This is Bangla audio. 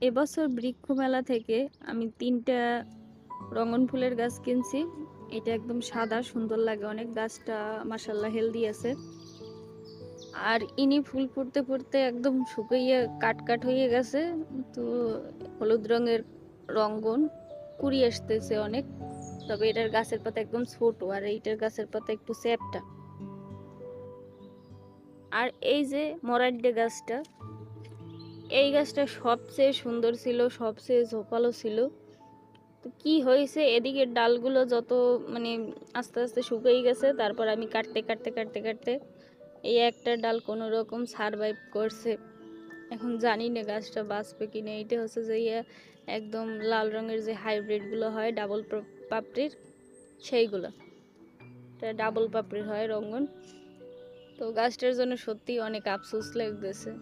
এবছর বৃক্ষ মেলা থেকে আমি তিনটা রঙন ফুলের গাছ কিনছি। এটা একদম সাদা, সুন্দর লাগে অনেক। গাছটা মাসাল্লাহ হেলদি আছে। আর ইনি ফুল ফুটতে ফুটতে একদম শুকিয়ে কাট কাট হয়ে গেছে। তো হলুদ রঙের রঙ্গন কুড়ি আসতেছে অনেক। তবে এটার গাছের পাতা একদম ছোট আর এইটার গাছের পাতা একটু স্যাপটা। আর এই যে মরাড্ডে গাছটা এই গাছটা সবচেয়ে সুন্দর ছিল, সবচেয়ে ঝোপালো ছিল। তো কি হয়েছে? এদিকে ডালগুলো যত মানে আস্তে আস্তে শুকিয়ে গেছে, তারপর আমি কাটতে কাটতে কাটতে কাটতে এই একটা ডাল কোনো রকম সারভাইভ করছে। এখন জানি না গাছটা বাঁচবে কি না এইটা হচ্ছে যে ইয়ে একদম লাল রঙের যে হাইব্রিডগুলো হয় ডাবল পাপড়ির, সেইগুলো। এটা ডাবল পাপড়ির হয় রঙ্গন। তো গাছটার জন্য সত্যি অনেক আফসোস লাগতেছে।